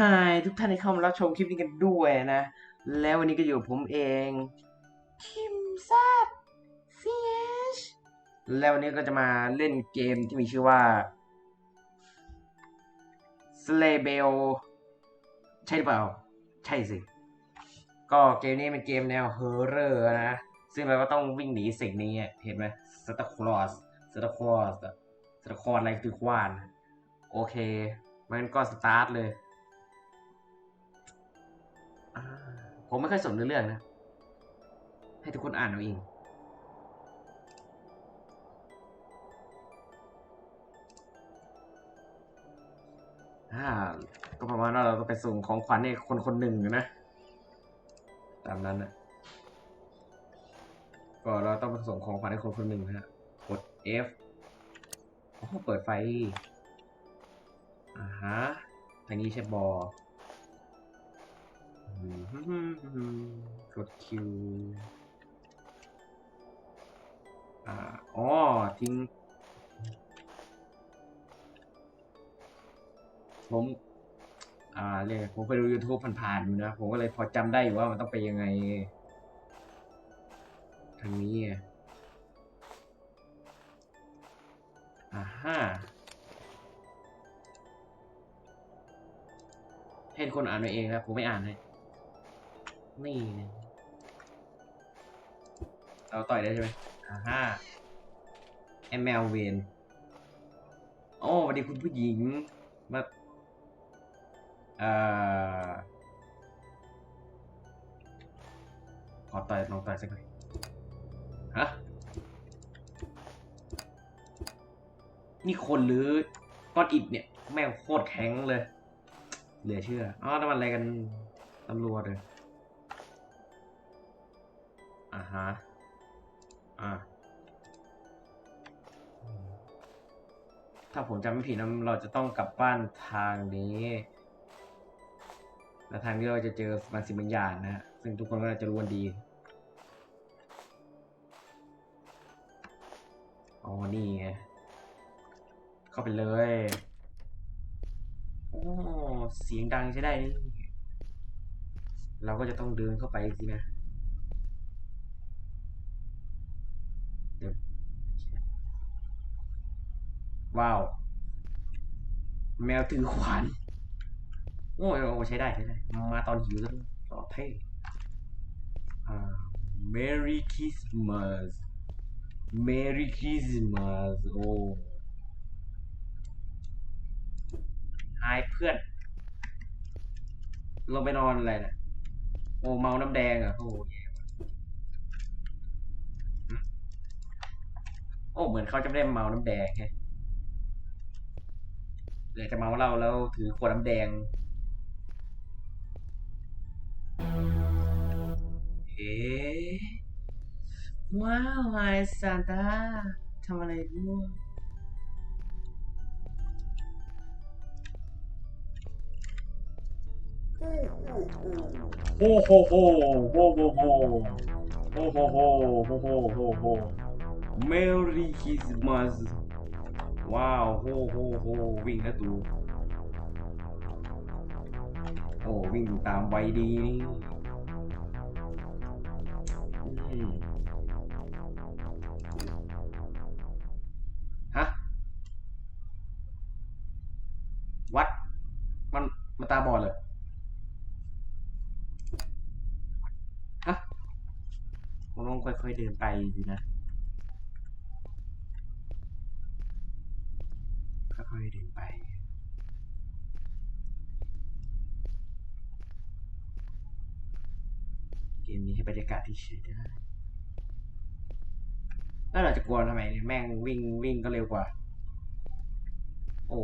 Hi ทุกท่านที่เข้ามารับชมคลิปนี้กันด้วยนะ แล้ววันนี้ก็อยู่ผมเอง คิมซัด CH แล้ววันนี้ก็จะมาเล่นเกมที่มีชื่อว่า Slay b e l ใช่หรือเปล่า ใช่สิ ก็เกมนี้เป็นเกมแนวเฮอร์เรอร์นะ ซึ่งเราก็ต้องวิ่งหนีสิ่งนี้เห็นไหมสตาร์คลอสสตาร์คลอสสตาร์คลอสอะไรคือควาน โอเคมันก็สตาร์ทเลย ผมไม่ค่อยสนในเรื่องนะ ให้ทุกคนอ่านเอาเองอ่าก็ประมาณว่าเราต้องไปส่งของขวัญให้คนคนหนึ่งนะ ตามนั้นนะก็เราต้องไปส่งของขวัญให้คนคนหนึ่งนะกด F อ๋อเปิดไฟอ่าฮะทางนี้ใช่บอ กด Q อ่าอ๋อทิ้ง ผม อ่าเรียผมไปดู YouTube ผ่านๆอยู่นะ ผมก็เลยพอจำได้อยู่ว่ามันต้องไปยังไง ทางนี้ อะอ่าฮะให้คนอ่านมาเองครับผมไม่อ่านให้ นี่นะเราต่อยได้ใช่ไหมอ่าฮะแอมเมลเวนโอ้สวัสดีคุณผู้หญิง มาเอ่อขอต่อยลองต่อยสักหน่อยฮะ นี่คนหรือก้อนอิฐเนี่ย แม่งโคตรแข็งเลย เหลือเชื่อ อ๋อนั่นมันอะไรกันตำรวจเลย อ่าฮะ อ่า ถ้าผมจำไม่ผิดนะเราจะต้องกลับบ้านทางนี้ และทางที่เราจะเจอบางสิ่งบางอย่างนะฮะซึ่งทุกคนก็จะรู้กันดี อ๋อ นี่ไง เข้าไปเลย โอ้ เสียงดังใช้ได้ เราก็จะต้องเดินเข้าไปสินะ เดี๋ยว ว้าว แมวถือขวาน โอ้ยโอ้ใช้ได้ใช้ได้ มาตอนหิวแล้วต่อเท่อ่า Merry Christmas Merry Christmas โอ้หายเพื่อนลงไปนอนอะไรนะโอ้เมาน้ำแดงอะโอ้ยโอ้ เหมือนเขาจะไม่ได้เมาน้ำแดงไง เลือจะเมาเหล้าแล้วถือขวดน้ำแดงเอ๊ว้าวไอซานตาทำอะไรด้วยโอ้โหโหโหโหโหโอ้โหโหโหโหโหโห Merry Christmas ว้าวโหโหโหวิ่งนะตูโอ้วิ่งตามไวดีนี่ฮะ วัด มันมันตาบอดเลยฮะผมต้องค่อยๆเดินไปดีนะ ค่อยๆเดินไป เก มนี้ให้บรรยากาศที่ใช้ได้แล้วเราจะกลัวทำไมเนี่ยแม่งวิ่งวิ่งก็เร็วกว่า โอ้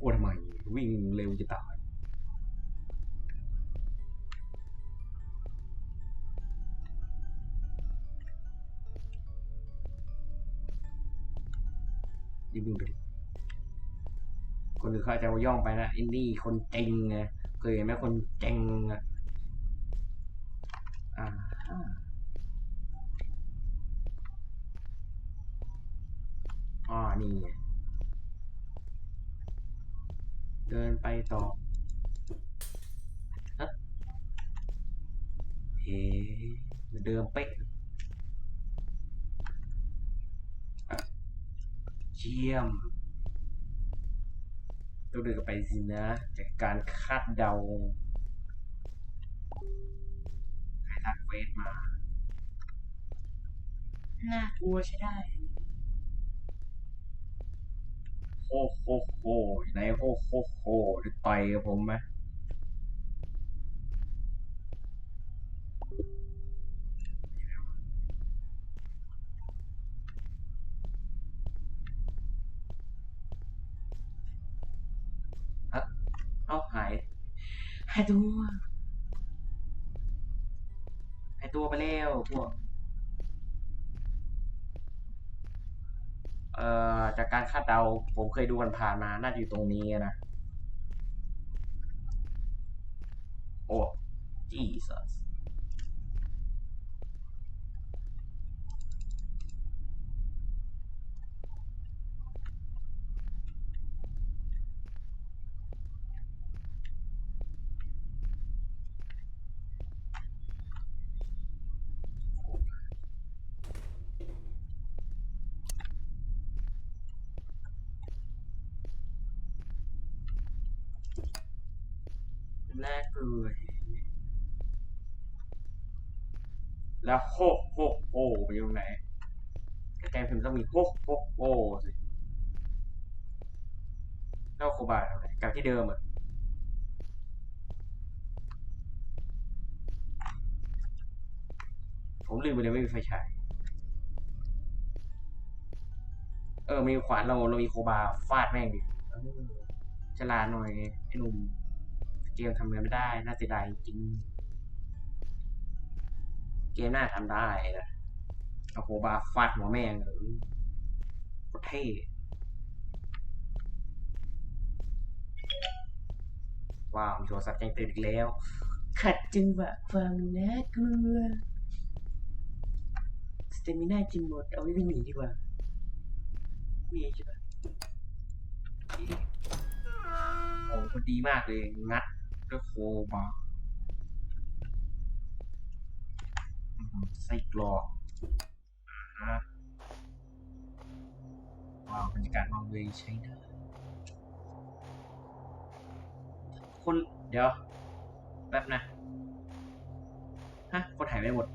กลัวทำไมวิ่งเร็วจะตายรีบวิ่งไปดิคนอื่นเขาจะย่องไปนะอินนี่คนเจงไงเคยเห็นไหมคนเจงอะ อ๋อ นี่เดินไปต่อฮะเฮเดิมเป๊ะเยี่ยมต้องเดินไปสินะจากการคาดเดา ใครทักเฟซมา น่ากลัวใช่ได้โอ้โหโหไหนโอ้โหโหจะต่อยกับผมไหม พวก เอ่อ จากการคาดเดา ผมเคยดูมันผ่านมา น่าจะอยู่ตรงนี้นะ โอ้ Jesus น่ากลัวแล้วโฮโฮโฮไปอยู่ไหนใกล้ๆผมต้องมีโฮโฮโฮสิแล้วโคบาทำไมกลับที่เดิมอะผมลืมไปเลยไม่มีไฟฉาย เออ มีขวานเราเรามีโคบาฟาดแม่งดิเออฉลาดหน่อยไอ้หนุ่ม เกมทำเงินไม่ได้ น่าเสียดายจริง เกมน่าทำได้นะเอาโคบาฟาดหัวแม่งเออโคตรเท่ว้าวมีโทรศัพท์แจ้งเตือนอีกแล้ว ขัดจังหวะฟังนะกลัวสเตมิน่าจิมหมด เอาไว้วิ่งหนีดีกว่ามีใช่ปะโอ้โหดีมากเลย งัด ด้วยโคบาไส้กรอกอ่าฮะว้าวบรรยากาศวังเวงใช้ได้คนเดี๋ยว แป๊บนะ ฮะคนหายไปหมด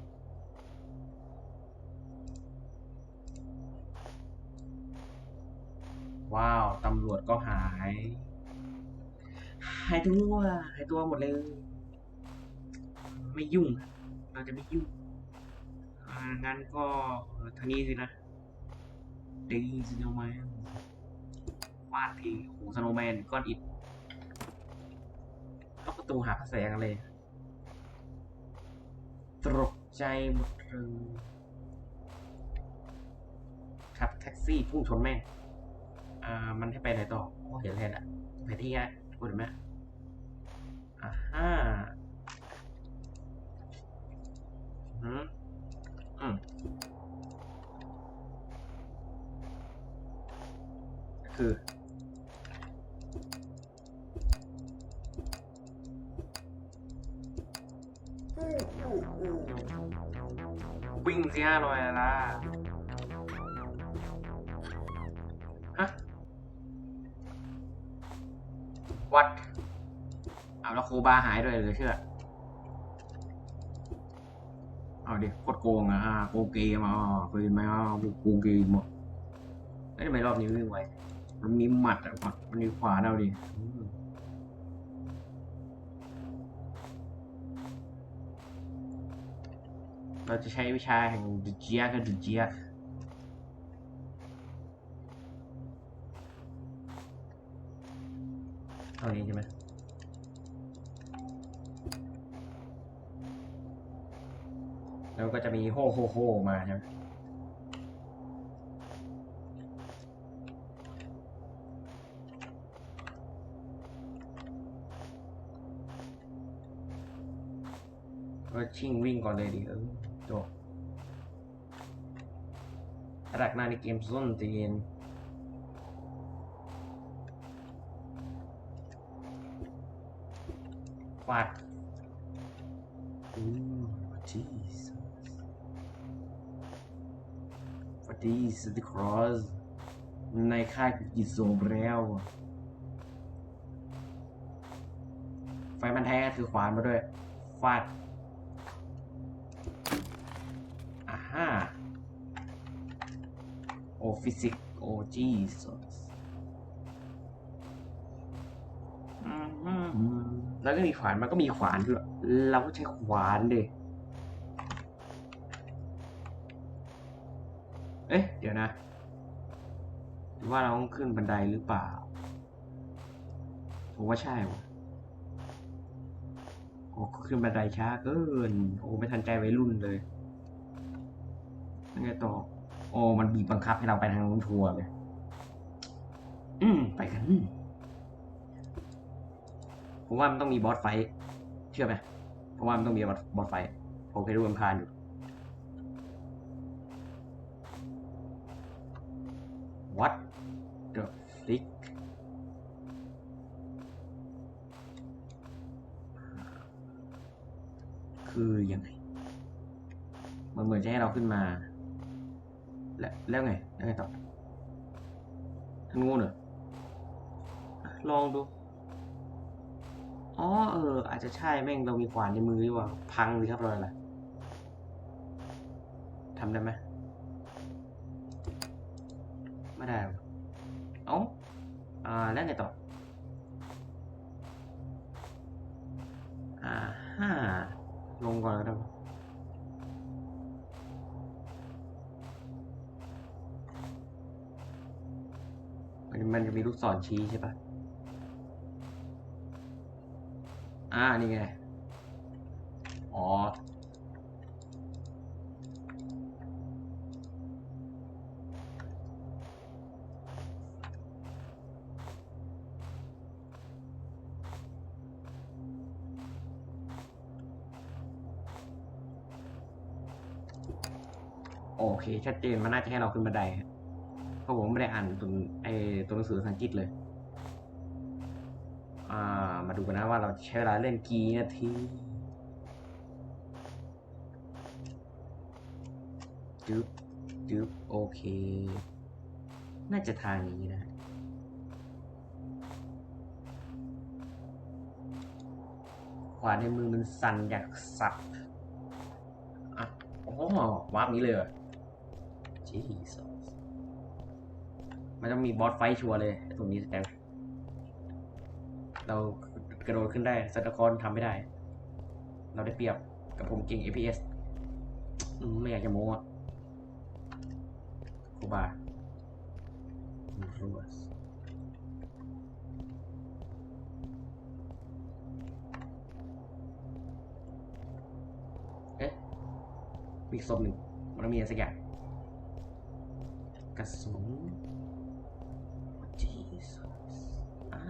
ว้าว ตำรวจก็หาย หายตัวหายตัวหมดเลย ไม่ยุ่ง เราจะไม่ยุ่งงั้นก็ทางนี้สินะดีสโนว์แมนวาดทีโอ้สโนว์แมนก้อนอิฐล็อกประตูหาพระแสงอะไรตกใจหมดเลยขับแท็กซี่พุ่งชนแม่งอ่ามันให้ไปไหนต่อโอ้เห็นแล้วอะไปที่อะ คุณเห็นไหมอ่าฮ่าอืมอืมคือวิ่งสิห้าหน่อยละ บาหายด้วยเหรือเชื่อ เอาดิโคตรโกงอะโกงเกมอะอ่าเคยเห็นไหมอ่าโกงเกมอะเอ้ยทำไมรอบนี้วิ่งไวมันมีหมัดอะหมัดมันมีขวาเอาดิเราจะใช้วิชาแห่งดเจียกับดเจียเท่านี้ใช่ไหม แล้วก็จะมีโฮโฮโฮมาใช่ไหมก็ชิ่งวิ่งก่อนเลยดิเออจบรักหน้าในเกมส้นตีนฟาด สวัสดีสติครอสในค่ายกูกินโซมแล้วอะไฟมันแท้ถือขวานมาด้วย ฟาดอ่าฮะโอฟิสิก โอจีสแล้วก็มีขวานมันก็มีขวานด้วยเราก็ใช้ขวานดิ เอ๊ะ เดี๋ยวนะหรือว่าเราต้องขึ้นบันไดหรือเปล่า ผมว่าใช่ว่ะโอ้ขึ้นบันไดช้าเกิน โอ้ไม่ทันใจไวัยรุ่นเลยยังไงต่อ โอ้มันบีบบังคับให้เราไปทางนู้นทัวร์เลย อืม ไปกัน ผมว่ามันต้องมีบอสไฟ เชื่อไหมเพราะว่ามันต้องมีบอสบอสไฟ ผมเคยดูมันพานอยู่ What the flick คือยังไง มันเหมือนจะให้เราขึ้นมา และแล้วไง แล้วไงต่อทางงูเหรอลองดู อ๋อเออ อาจจะใช่แม่งเรามีขวานในมือดีกว่า พังสิครับเราอะไรทำได้ไหม ไม่ได้ เอ้าอ่า แล้วไงต่อ อ่าฮ่าลงก่อนก็ได้วมันมันจะมีลูกศรชี้ใช่ปะอ่า นี่ไง อ๋อ อเค ชัดเจนมันน่าจะให้เราขึ้นบันไดฮะเพราะผมไม่ได้อ่านตัวไอตัวหนังสือภาษาอังกฤษเลย อ่า มาดูกันนะว่าเราใช้เวลาเล่นกี่นาทีจึ๊บจึ๊บโอเค น่าจะทางนี้นะขวาในมือมันสั่นอยากสับอ๋อวาร์ปนี้เลยเหรอ Jesus มันต้องมีบอสไฟชัวร์เลยตรงนี้แต่เรากระโดดขึ้นได้สัตว์คอนทำไม่ได้ เราได้เปรียบกับผมเก่ง APS อืมไม่อยากจะโม้อะคูบารัวเอ๊ะมีศพหนึ่งมันต้องมีอะไรสักอย่าง กระสุน Jesus อ่า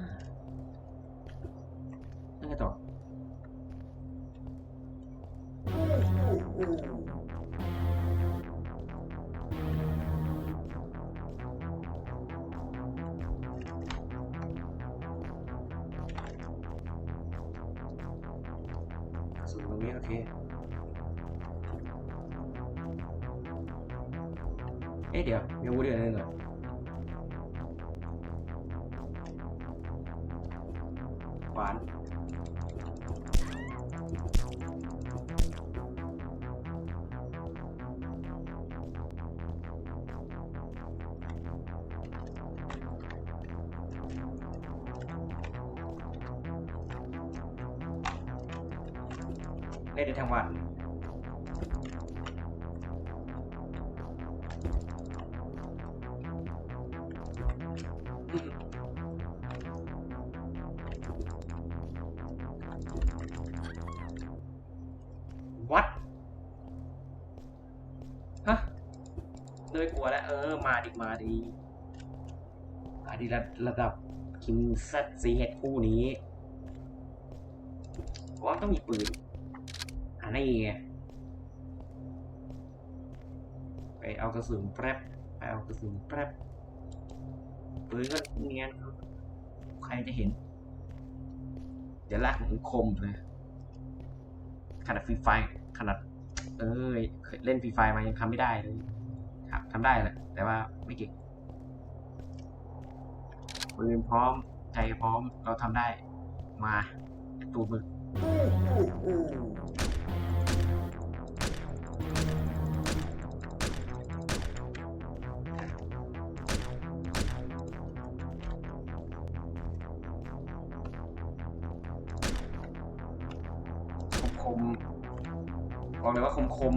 แล้วไง ต่อกระสุนตร ตัวแล้ว เออ มาดิมาดิมาดิระระดับคิงเซตซีเฮดคู่นี้ผมว่าต้องมีปืนอ่านี่ไงไปเอากระสุนแป๊บไปเอากระสุนแป๊บปืนก็เนียนใครจะเห็น เดี๋ยวลากมือนคมเลยขนาดฟรีไฟล์ขนาดเออเคยเล่นฟรีไฟมายังทำไม่ได้เลย ทำได้แหละ แต่ว่าไม่เก่งปืนพร้อมใจพร้อมเราทำได้ มาตูดมึงคมบอกเลยว่าคมคม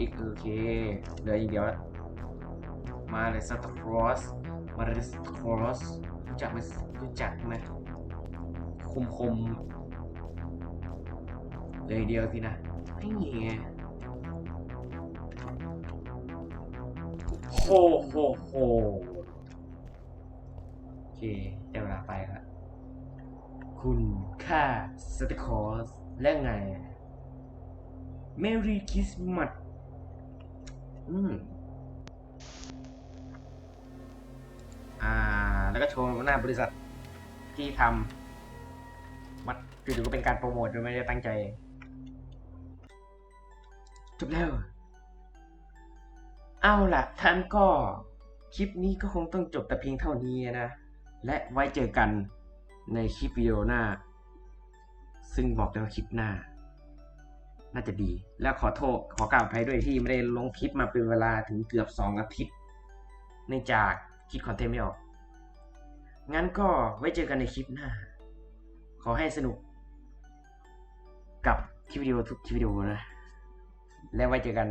อีกโอเคเหลืออีกเดียวล้วมาเลยสตาร์ครอสมาเลยสตาร์ครอสรู้จักไหมรู้จักไหมคมคมเลยเดียวสินะไม่เงี้ยโหโหโหโอเคได้เวลาไปละคุณค่าสตาร์ครอสและไง Merry Christmas อืมอ่า แล้วก็โชว์หน้าบริษัทที่ทำมัดจู่ๆก็เป็นการโปรโมทโดยไม่ได้ตั้งใจจบแล้ว เอาล่ะ ท่านก็คลิปนี้ก็คงต้องจบแต่เพียงเท่านี้นะ และไว้เจอกันในคลิปวิดีโอหน้า ซึ่งบอกเลยว่าคลิปหน้า น่าจะดี แล้วขอโทษขอกราบอภัยด้วยที่ไม่ได้ลงคลิปมาเป็นเวลาถึงเกือบสองอาทิตย์เนื่องจากคิดคอนเทนต์ไม่ออก งั้นก็ไว้เจอกันในคลิปหน้า ขอให้สนุก กับคลิปวิดีโอทุกคลิปวิดีโอนะ และไว้เจอกัน